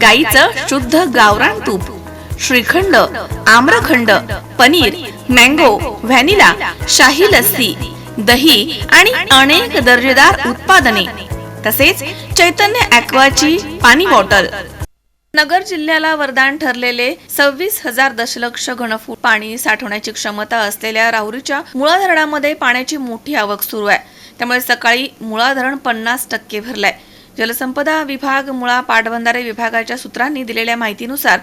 गाईचं शुद्ध गावरान तूप श्रीखंड आम्रखंड पनीर मँगो व्हॅनिला शाही लस्सी दही आणि अनेक दर्जेदार उत्पादने तसेच चैतन्य ॲक्वाची पाणी बॉटल. नगर जिल्ह्याला वरदान ठरलेले सव्वीस हजार दशलक्ष घनफूट पाणी साठवण्याची क्षमता असलेल्या राहुरीच्या मुळा धरणामध्ये पाण्याची मोठी आवक सुरू आहे. त्यामुळे सकाळी मुळा धरण पन्नास टक्के भरलाय. जलसंपदा विभाग मुळा पाटबंधारे विभागाच्या सूत्रांनी दिलेल्या माहितीनुसार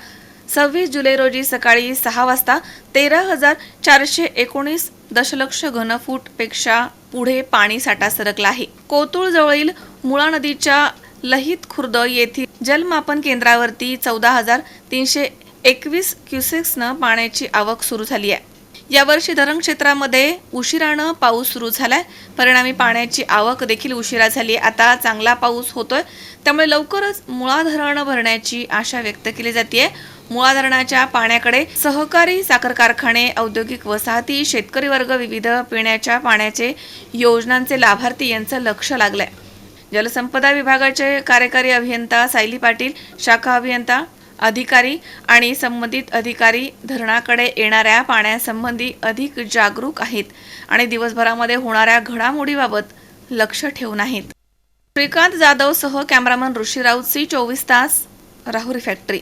सव्वीस जुलै रोजी सकाळी सहा वाजता तेरा हजार चारशे एकोणीस दशलक्ष घनफूटपेक्षा पुढे पाणी साठा सरकला आहे. कोतुळ जवळील मुळा नदीच्या लहित खुर्द येथील जलमापन केंद्रावरती चौदा हजार तीनशे एकवीस क्युसेक्सनं पाण्याची आवक सुरू झाली आहे. यावर्षी धरण क्षेत्रामध्ये उशिरानं पाऊस सुरू झालाय. परिणामी पाण्याची आवक देखील उशिरा झाली. आता चांगला पाऊस होतोय. त्यामुळे लवकरच मुळा धरण भरण्याची आशा व्यक्त केली जाते मुळा धरणाच्या पाण्याकडे सहकारी साखर कारखाने औद्योगिक वसाहती शेतकरी वर्ग विविध पिण्याच्या पाण्याचे योजनांचे लाभार्थी यांचं लक्ष लागलंय. जलसंपदा विभागाचे कार्यकारी अभियंता सायली पाटील शाखा अभियंता अधिकारी आणि संबंधित अधिकारी धरणाकडे येणाऱ्या पाण्यासंबंधी अधिक जागरूक आहेत आणि दिवसभरामध्ये होणाऱ्या घडामोडीबाबत लक्ष ठेवून आहेत श्रीकांत जाधव सह कॅमेरामन ऋषी राऊत सी चोवीस तास राहुरी फॅक्टरी.